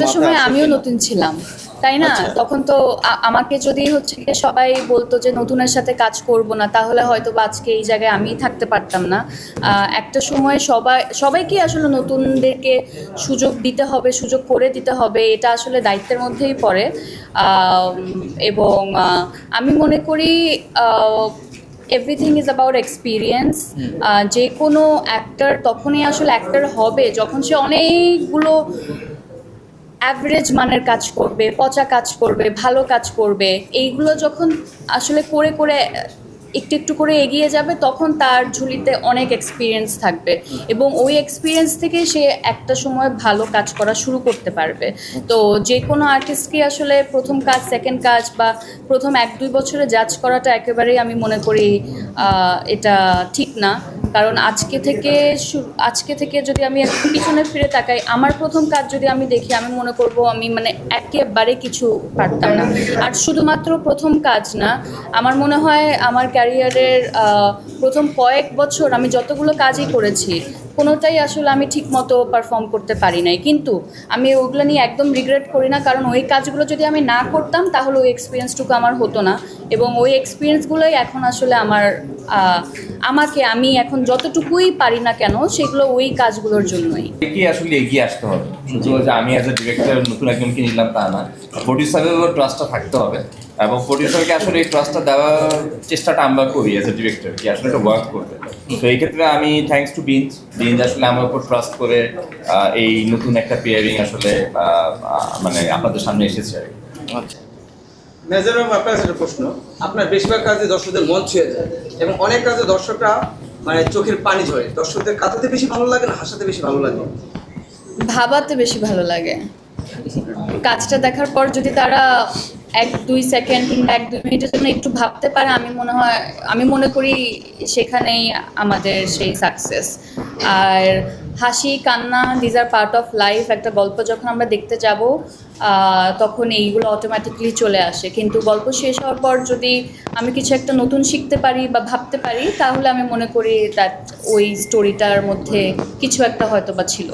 একটা সময় আমিও নতুন ছিলাম তাই না? আচ্ছা। তখন তো আমাকে যদি হচ্ছে গিয়ে সবাই বলতো যে নতুনের সাথে কাজ করব না তাহলে হয়তো বা আজকে এই জায়গায় আমি থাকতে পারতাম না। একটা সময় সবাই সবাইকে আসলে নতুনদেরকে সুযোগ দিতে হবে সুযোগ করে দিতে হবে এটা আসলে দায়িত্বের মধ্যেই পড়ে। এবং আমি মনে করি এভরিথিং ইজ অ্যাবাউট এক্সপিরিয়েন্স যে কোনো অ্যাক্টার তখনই আসলে অ্যাক্টার হবে যখন সে অনেকগুলো অ্যাভারেজ মানের কাজ করবে, পচা কাজ করবে, ভালো কাজ করবে, এইগুলো যখন আসলে করে করে, একটু একটু করে এগিয়ে যাবে, তখন তার ঝুলিতে অনেক এক্সপিরিয়েন্স থাকবে এবং ওই এক্সপিরিয়েন্স থেকে সে একটা সময় ভালো কাজ করা শুরু করতে পারবে। তো যে কোনো আর্টিস্টকে আসলে প্রথম কাজ সেকেন্ড কাজ বা প্রথম এক দুই বছরে জাজ করাটা একেবারেই আমি মনে করি এটা ঠিক না। কারণ আজকে থেকে আজকে থেকে যদি আমি পিছনে ফিরে তাকাই, আমার প্রথম কাজ যদি আমি দেখি, আমি মনে করব আমি মানে একেবারে কিছু পারতাম না। আর শুধুমাত্র প্রথম কাজ না, আমার মনে হয় আমার ক্যারিয়ারের প্রথম কয়েক বছর আমি যতগুলো কাজই করেছি, কোনোটাই আসলে আমি ঠিক মতো পারফর্ম করতে পারি নাই। কিন্তু আমি ওগুলো নিয়ে একদম রিগ্রেট করি না, কারণ ওই কাজগুলো যদি আমি না করতাম, তাহলে ওই এক্সপিরিয়েন্সটুকু আমার হতো না। এবং ওই এক্সপিরিয়েন্সগুলোই এখন আসলে আমার আমাকে আমি এখন যতটুকুই পারি না কেন, সেগুলো ওই কাজগুলোর জন্যই। কি আসলে এগিয়ে আসতে হবে? শুধু যে আমি অ্যাজ এ ডিরেক্টর নতুন একজনকে নিলাম তা না। প্রডিউসারেরও ট্রাস্টটা থাকতে হবে। এবং প্রডিউসারকে আসলে এই ট্রাস্টটা দেওয়ার চেষ্টাটা আমরা করি অ্যাজ এ ডিরেক্টর কি আসলে এটা ওয়ার্ক করবে। তো এই ক্ষেত্রে আমি থ্যাঙ্কস টু বিঞ্জ বিঞ্জ আসলে আমার উপর ট্রাস্ট করে এই নতুন একটা পেয়ারিং আসলে মানে আপনাদের সামনে এসেছে আর কি। আচ্ছা। মেজর আপনার একটা প্রশ্ন। আপনার বেশিরভাগ কাজে দর্শকদের মন ছুঁয়ে যায় এবং অনেক কাজে দর্শকরা মানে চোখের পানি ঝরে। দর্শকদের কাঁদাতে বেশি ভালো লাগে না হাসাতে বেশি ভালো লাগে? ভাবাতে বেশি ভালো লাগে। কাজটা দেখার পর যদি তারা এক, দুই সেকেন্ড কিংবা এক, দুই মিনিটের জন্য একটু ভাবতে পারে, আমি মনে হয়, আমি মনে করি সেখানেই আমাদের সেই সাকসেস আর হাসি, কান্না these are part of life একটা গল্প যখন আমরা দেখতে যাব তখন এইগুলো অটোমেটিকলি চলে আসে। কিন্তু গল্প শেষ হওয়ার পর যদি আমি কিছু একটা নতুন শিখতে পারি বা ভাবতে পারি, তাহলে আমি মনে করি দ্যাট ওই স্টোরিটার মধ্যে কিছু একটা হয়তো বা ছিল।